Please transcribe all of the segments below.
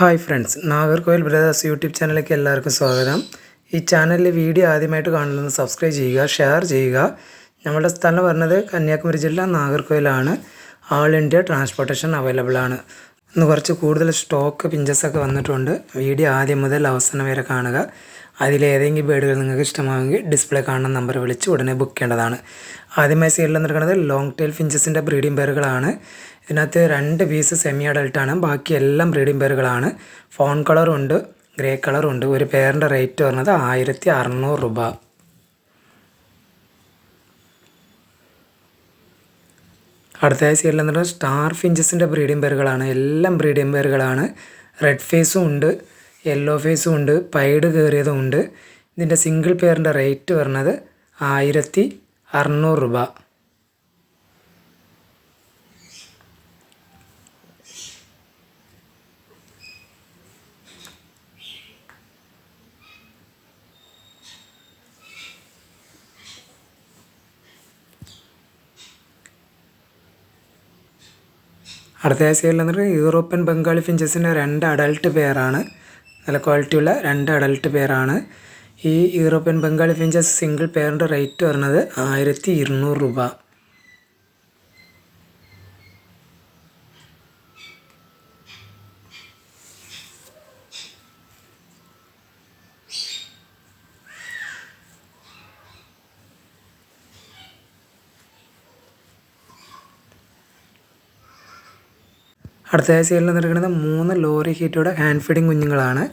Hi friends Nagercoil brothers YouTube ചാനലിലേക്ക് എല്ലാവർക്കും സ്വാഗതം. ഈ ചാനലിലെ വീഡിയോ ആദ്യമായിട്ട് കാണുന്നത് സബ്സ്ക്രൈബ് ചെയ്യുക ഷെയർ ചെയ്യുക. നമ്മുടെ സ്ഥലം പറഞ്ഞത് കന്യാകുമരി ജില്ല നാഗർകോയിലാണ് ആൾ ഇന്ത്യ ട്രാൻസ്പോർട്ടേഷൻ അവൈലബിൾ ആണ്. ഇന്ന് കുറച്ച് കൂടുതൽ സ്റ്റോക്ക് പിഞ്ചസ് ഒക്കെ വന്നിട്ടുണ്ട്. വീഡിയോ ആദ്യം മുതൽ അവസാനം വരെ കാണുക. അതിലേതെങ്കിലും ബേഡുകൾ നിങ്ങൾക്ക് ഇഷ്ടമാണെങ്കിൽ ഡിസ്പ്ലേ കാണുന്ന നമ്പർ വിളിച്ച് ഉടനെ ബുക്ക് ചെയ്യേണ്ടതാണ്. ആദ്യമായി സൈഡിൽ നിൽക്കുന്നത് ലോങ് ടെയിൽ ഫിഞ്ചസിന്റെ ബ്രീഡിംഗ് പേറുകളാണ് ഇതിനകത്ത് രണ്ട് പീസ് സെമി അഡൾട്ടാണ് ബാക്കി എല്ലാം ബ്രീഡിംഗ് പേറുകളാണ് ഫോൺ കളറും ഉണ്ട് ഗ്രേ കളറും ഉണ്ട്. ഒരു പേരിന്റെ റേറ്റ് പറഞ്ഞത് ആയിരത്തി അറുന്നൂറ് രൂപ അടുത്തതായി സൈഡിൽ നിന്നിട്ട് സ്റ്റാർ ഫിഞ്ചസിന്റെ ബ്രീഡിംഗ് പേറുകളാണ് എല്ലാം ബ്രീഡിംഗ് പേറുകളാണ് റെഡ് ഫേസും ഉണ്ട്. യെല്ലോ ഫേസും ഉണ്ട് പൈഡ് കയറിയതും ഉണ്ട്. ഇതിന്റെ സിംഗിൾ പെയറിന്റെ റേറ്റ് പറഞ്ഞത് ആയിരത്തി അറുന്നൂറ് രൂപ. അടുത്ത സൈഡിൽ വന്നിട്ട് യൂറോപ്യൻ ബംഗാളി ഫിഞ്ചസിന്റെ രണ്ട് അഡൾട്ട് പെയറാണ് നല്ല ക്വാളിറ്റിയുള്ള രണ്ട് അഡൽട്ട് പെയറാണ് ഈ യൂറോപ്യൻ ബംഗാളി ഫിഞ്ചസ് സിംഗിൾ പെയറിന്റെ റേറ്റ് വരുന്നത് ആയിരത്തി ഇരുന്നൂറ് രൂപ. അടുത്ത സൈഡിൽ നിന്നിരിക്കുന്നത് മൂന്ന് ലോറി ഹീറ്റോടെ ഹാൻഡ് ഫീഡിങ് കുഞ്ഞുങ്ങളാണ്.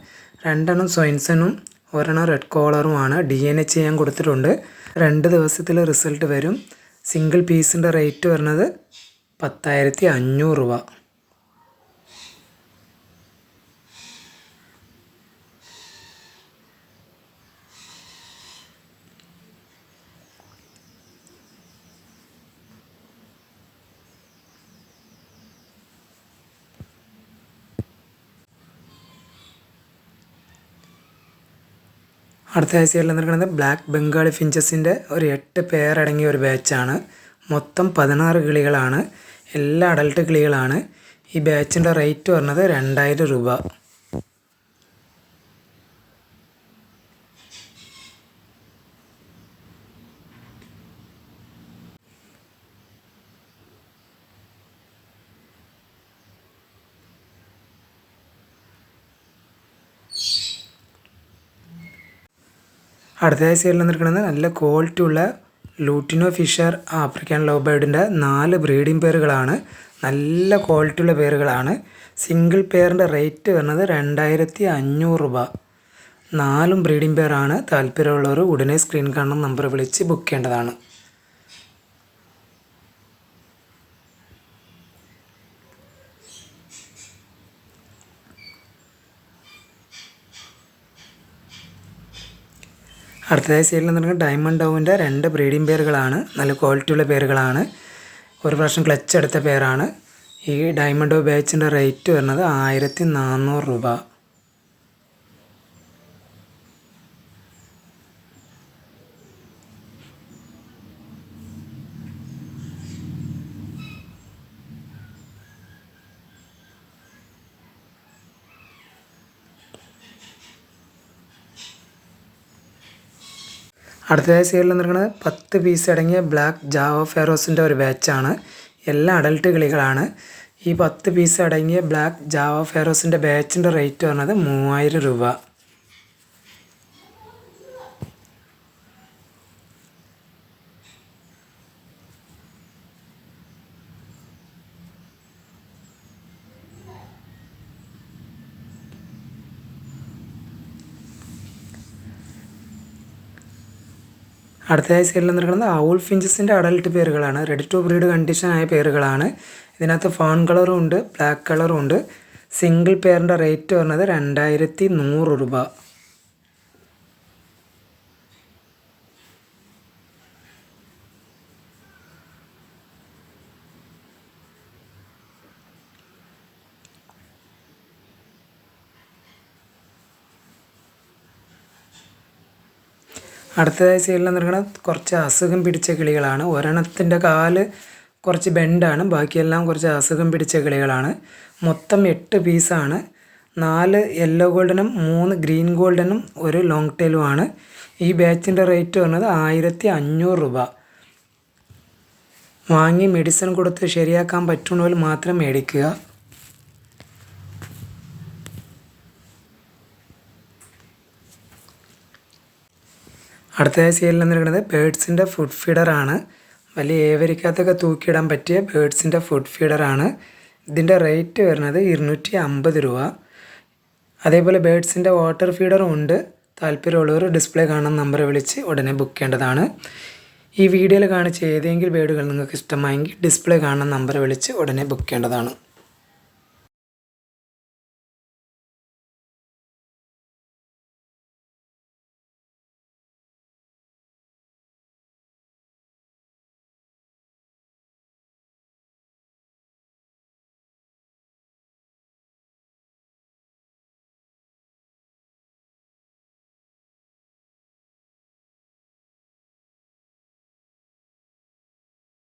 രണ്ടെണ്ണം സ്വൈൻസണും ഒരെണ്ണം റെഡ് കോളറുമാണ് ഡി എൻ എച്ച് ചെയ്യാൻ കൊടുത്തിട്ടുണ്ട്. രണ്ട് ദിവസത്തിൽ റിസൾട്ട് വരും. സിംഗിൾ പീസിന്റെ റേറ്റ് വരുന്നത് പത്തായിരത്തി അഞ്ഞൂറ് രൂപ. അടുത്ത ആഴ്ചയിൽ നിൽക്കുന്നത് ബ്ലാക്ക് ബംഗാളി ഫിഞ്ചസിന്റെ ഒരു എട്ട് പേരടങ്ങിയ ഒരു ബാച്ചാണ് മൊത്തം പതിനാറ് കിളികളാണ്. എല്ലാ അഡൾട്ട് കിളികളാണ്. ഈ ബാച്ചിന്റെ റേറ്റ് പറഞ്ഞത് രണ്ടായിരം രൂപ. അടുത്ത സൈഡിൽ നിൽക്കുന്നത് നല്ല ക്വാളിറ്റി ഉള്ള ലൂട്ടിനോ ഫിഷർ ആഫ്രിക്കൻ ലവ് ബേർഡിന്റെ നാല് ബ്രീഡിംഗ് പേരുകളാണ് നല്ല ക്വാളിറ്റി ഉള്ള പേരുകളാണ് സിംഗിൾ പെയറിന്റെ റേറ്റ് വരുന്നത് രണ്ടായിരത്തി അഞ്ഞൂറ് രൂപ. നാലും ബ്രീഡിംഗ് പെയറാണ് താല്പര്യമുള്ളവർ ഉടനെ സ്ക്രീൻ കാണുന്ന നമ്പർ വിളിച്ച് ബുക്ക് ചെയ്യേണ്ടതാണ്. അടുത്തതായി സൈഡിൽ നിന്നിട്ട് ഡയമണ്ട് ഡൗവിന്റെ രണ്ട് ബ്രീഡിംഗ് പേരുകളാണ്. നല്ല ക്വാളിറ്റിയുള്ള പേരുകളാണ്. ഒരു പ്രാവശ്യം ക്ലച്ച് എടുത്ത പേരാണ്. ഈ ഡയമണ്ട് ഡോ ബാച്ചിന്റെ റേറ്റ് വരുന്നത് ആയിരത്തി നാനൂറ് രൂപ. അടുത്തതായി സൈഡിൽ നിൽക്കുന്നത് പത്ത് പീസ് അടങ്ങിയ ബ്ലാക്ക് ജാവ ഫെറോസിന്റെ ഒരു ബാച്ചാണ് എല്ലാ അഡൽട്ട് കിളികളാണ്. ഈ പത്ത് പീസ് അടങ്ങിയ ബ്ലാക്ക് ജാവ ഫെറോസിന്റെ ബാച്ചിന്റെ റേറ്റ് പറഞ്ഞത് മൂവായിരം രൂപ. അടുത്തതായി സൈഡിൽ നിൽക്കുന്നത് ഔൾ ഫിഞ്ചസിന്റെ അഡൽട്ട് പേരുകളാണ്. റെഡി ടു ബ്രീഡ് കണ്ടീഷൻ ആയ പേരുകളാണ്. ഇതിനകത്ത് ഫോൺ കളറും ഉണ്ട് ബ്ലാക്ക് കളറും ഉണ്ട്. സിംഗിൾ പെയറിന്റെ റേറ്റ് പറഞ്ഞത് രണ്ടായിരത്തി നൂറ് രൂപ. അടുത്തതായി സൈഡിൽ നിൽക്കുന്നത് കുറച്ച് അസുഖം പിടിച്ച കിളികളാണ്. ഒരെണ്ണത്തിന്റെ കാൽ കുറച്ച് ബെൻഡാണ്. ബാക്കിയെല്ലാം കുറച്ച് അസുഖം പിടിച്ച കിളികളാണ്. മൊത്തം എട്ട് പീസാണ്. നാല് യെല്ലോ ഗോൾഡനും മൂന്ന് ഗ്രീൻ ഗോൾഡനും ഒരു ലോങ് ടൈലുമാണ് ഈ ബാച്ചിന്റെ റേറ്റ് വരുന്നത് ആയിരത്തി അഞ്ഞൂറ് രൂപ. വാങ്ങി മെഡിസിൻ കൊടുത്ത് ശരിയാക്കാൻ പറ്റുന്നവർ മാത്രം മേടിക്കുക. അടുത്തതായി സെയിലിൽ നിന്നിരിക്കുന്നത് ബേഡ്സിന്റെ ഫുഡ് ഫീഡറാണ്. വലിയ ഏവരിക്കകത്തൊക്കെ തൂക്കിയിടാൻ പറ്റിയ ബേഡ്സിന്റെ ഫുഡ് ഫീഡറാണ്. ഇതിന്റെ റേറ്റ് വരുന്നത് ഇരുന്നൂറ്റി അമ്പത് രൂപ. അതേപോലെ ബേഡ്സിന്റെ വാട്ടർ ഫീഡറും ഉണ്ട്. താല്പര്യമുള്ളവർ ഡിസ്പ്ലേ കാണുന്ന നമ്പർ വിളിച്ച് ഉടനെ ബുക്ക് ചെയ്യേണ്ടതാണ്. ഈ വീഡിയോയിൽ കാണിച്ച ഏതെങ്കിലും ബേഡുകൾ നിങ്ങൾക്ക് ഇഷ്ടമായെങ്കിൽ ഡിസ്പ്ലേ കാണുന്ന നമ്പർ വിളിച്ച് ഉടനെ ബുക്ക് ചെയ്യേണ്ടതാണ്.